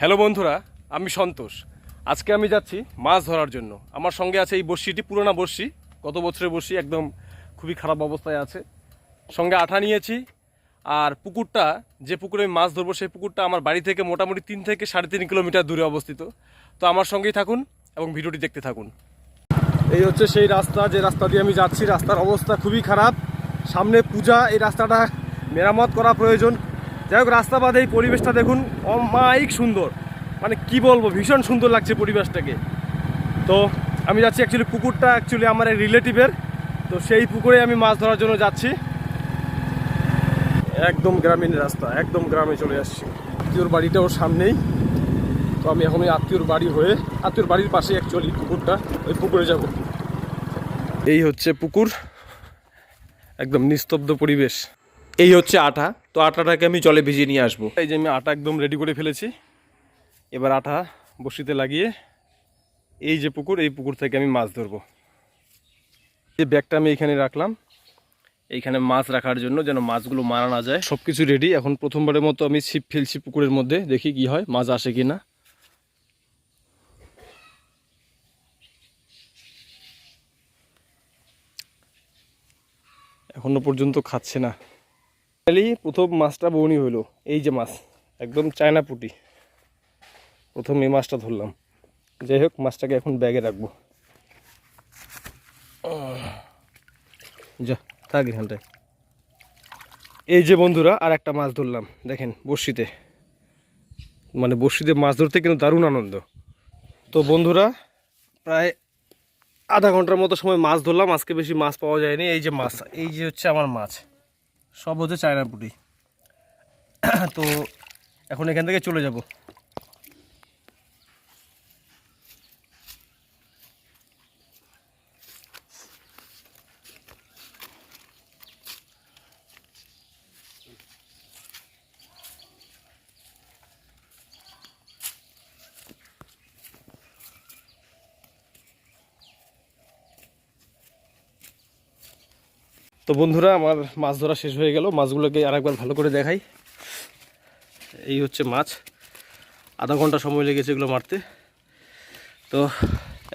Hello বন্ধুরা, আমি সন্তোষ। আজকে আমি যাচ্ছি মাছ ধরার জন্য। আমার সঙ্গে আছে এই বড়শিটি, পুরোনা বড়শি, গত বছরের বড়শি, একদম খুবই খারাপ অবস্থায় আছে। সঙ্গে আঠা নিয়েছি, আর পুকুরটা, যে পুকুরে আমি মাছ ধরবো, সেই পুকুরটা আমার বাড়ি থেকে মোটামুটি তিন থেকে সাড়ে তিন কিলোমিটার দূরে অবস্থিত। তো আমার সঙ্গেই থাকুন এবং ভিডিওটি দেখতে থাকুন। এই হচ্ছে সেই রাস্তা, যে রাস্তা দিয়ে আমি যাচ্ছি, রাস্তার অবস্থা খুবই খারাপ। সামনে পূজা, এই রাস্তাটা মেরামত করা প্রয়োজন। যাই হোক, রাস্তা বাদে এই পরিবেশটা দেখুন, অমায়িক সুন্দর। মানে কি বলব, ভীষণ সুন্দর লাগছে পরিবেশটাকে। তো আমি যাচ্ছি অ্যাকচুয়ালি পুকুরটা অ্যাকচুয়ালি আমার এক রিলেটিভের তো সেই পুকুরে আমি মাছ ধরার জন্য যাচ্ছি। একদম গ্রামীণ রাস্তা, একদম গ্রামে চলে আসছি। আত্মীয়র বাড়িটাও সামনেই। তো আমি এখন ওই আত্মীয়র বাড়ি হয়ে, আত্মীয়র বাড়ির পাশে অ্যাকচুয়ালি পুকুরটা ওই পুকুরে যাব। এই হচ্ছে পুকুর। একদম নিস্তব্ধ পরিবেশ। এই হচ্ছে আটা। তো আটাটাকে আমি জলে ভিজিয়ে নিয়ে আসব। এই যে আমি আটা একদম রেডি করে ফেলেছি। এবার আটা বসিতে লাগিয়ে এই যে পুকুর, এই পুকুর থেকে আমি মাছ ধরবো। যে ব্যাগটা আমি এখানে রাখলাম, এইখানে মাছ রাখার জন্য যেন মাছগুলো মারা না যায়। সব কিছু রেডি এখন প্রথমবারের মতো আমি ছিপ ফেলছি পুকুরের মধ্যে, দেখি কি হয়, মাছ আসে কি না এখনও পর্যন্ত খাচ্ছে না। ফাইনালি প্রথম মাছটা বউনি হইল, এই যে মাছ, একদম চায়না পুটি। প্রথম এই মাছটা ধরলাম। যাই হোক, মাছটাকে এখন ব্যাগে রাখব। যা থাক এখানটায় এই যে বন্ধুরা আর একটা মাছ ধরলাম, দেখেন, বড়শিতে। মানে বড়শিতে মাছ ধরতে কিন্তু দারুণ আনন্দ। তো বন্ধুরা, প্রায় আধা ঘণ্টার মতো সময় মাছ ধরলাম, আজকে বেশি মাছ পাওয়া যায়নি। এই যে মাছ, এই যে হচ্ছে আমার মাছ। সব হচ্ছে চায়না পুটি। তো এখন এখান থেকে চলে যাব। তো বন্ধুরা, আমার মাছ ধরা শেষ হয়ে গেল। মাছগুলোকে আরেকবার ভালো করে দেখাই। এই হচ্ছে মাছ। আধা ঘণ্টা সময় লেগেছে এগুলো মারতে। তো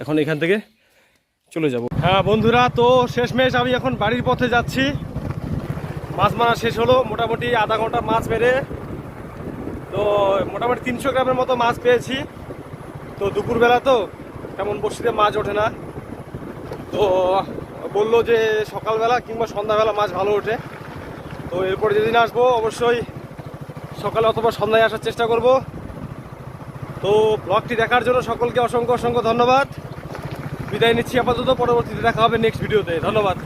এখন এখান থেকে চলে যাব। হ্যাঁ বন্ধুরা, তো শেষমেশ আমি এখন বাড়ির পথে যাচ্ছি। মাছ মারা শেষ হলো। মোটামুটি আধা ঘণ্টা মাছ মেরে তো মোটামুটি তিনশো গ্রামের মতো মাছ পেয়েছি। তো দুপুরবেলা তো তেমন বড়শিতে মাছ ওঠে না। তো বলল যে সকালবেলা কিংবা সন্ধ্যাবেলা মাছ ভালো ওঠে। তো এরপরে যেদিন আসব, অবশ্যই সকালে অথবা সন্ধ্যায় আসার চেষ্টা করব। তো ব্লগটি দেখার জন্য সকলকে অসংখ্য অসংখ্য ধন্যবাদ। বিদায় নিচ্ছি আপাতত, পরবর্তীতে দেখা হবে নেক্সট ভিডিওতে ধন্যবাদ।